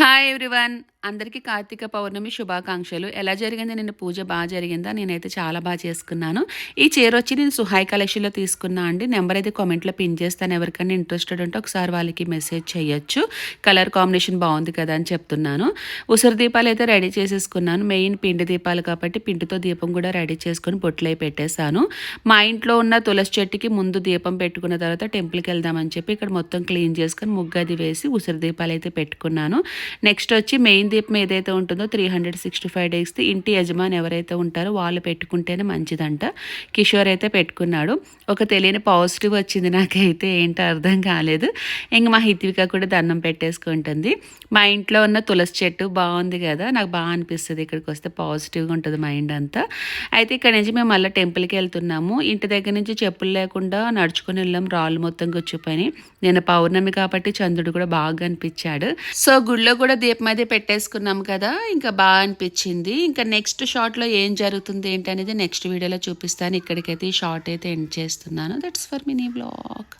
Hi everyone అందరికీ కార్తీక పౌర్ణమి శుభాకాంక్షలు. ఎలా జరిగింది? నేను పూజ బాగా జరిగిందా? నేనైతే చాలా బాగా చేసుకున్నాను. ఈ చీర వచ్చి నేను సుహాయ్ కలెక్షన్లో తీసుకున్నా అండి. నెంబర్ అయితే కామెంట్లో పిన్ చేస్తాను. ఎవరికైనా ఇంట్రెస్టెడ్ ఉంటే ఒకసారి వాళ్ళకి మెసేజ్ చేయొచ్చు. కలర్ కాంబినేషన్ బాగుంది కదా అని చెప్తున్నాను. ఉసిరి దీపాలు అయితే రెడీ చేసేసుకున్నాను. మెయిన్ పిండి దీపాలు కాబట్టి పిండితో దీపం కూడా రెడీ చేసుకొని బొట్లై పెట్టేశాను. మా ఇంట్లో ఉన్న తులసి చెట్టుకి ముందు దీపం పెట్టుకున్న తర్వాత టెంపుల్కి వెళ్దామని చెప్పి ఇక్కడ మొత్తం క్లీన్ చేసుకొని ముగ్గది వేసి ఉసిరి దీపాలు అయితే పెట్టుకున్నాను. నెక్స్ట్ వచ్చి మెయిన్ దీపం ఏదైతే ఉంటుందో త్రీ హండ్రెడ్ సిక్స్టీ ఫైవ్ డేస్ది ఇంటి యజమాని ఎవరైతే ఉంటారో వాళ్ళు పెట్టుకుంటేనే మంచిదంట. కిషోర్ అయితే పెట్టుకున్నాడు. ఒక తెలియని పాజిటివ్ వచ్చింది నాకైతే ఏంటో అర్థం కాలేదు. ఇంక మా హిత్విక కూడా దండం పెట్టేసుకుంటుంది. మా ఇంట్లో ఉన్న తులసి చెట్టు బాగుంది కదా నాకు బాగా అనిపిస్తుంది ఇక్కడికి వస్తే పాజిటివ్గా ఉంటుంది మైండ్ అంతా. అయితే ఇక్కడ నుంచి మేము మళ్ళీ టెంపుల్కి వెళ్తున్నాము. ఇంటి దగ్గర నుంచి చెప్పులు లేకుండా నడుచుకుని వెళ్ళాం. రాళ్ళు మొత్తం కూర్చుపోయి నేను పౌర్ణమి కాబట్టి చంద్రుడు కూడా బాగా అనిపించాడు. సో గుళ్ళో కూడా దీపం అయితే పెట్టేసుకున్నాం కదా ఇంకా బాగా అనిపించింది. ఇంకా నెక్స్ట్ షార్ట్లో ఏం జరుగుతుంది ఏంటి అనేది నెక్స్ట్ వీడియోలో చూపిస్తాను. ఇక్కడికైతే ఈ షార్ట్ అయితే ఎండ్ చేస్తున్నాను. That's for mini blog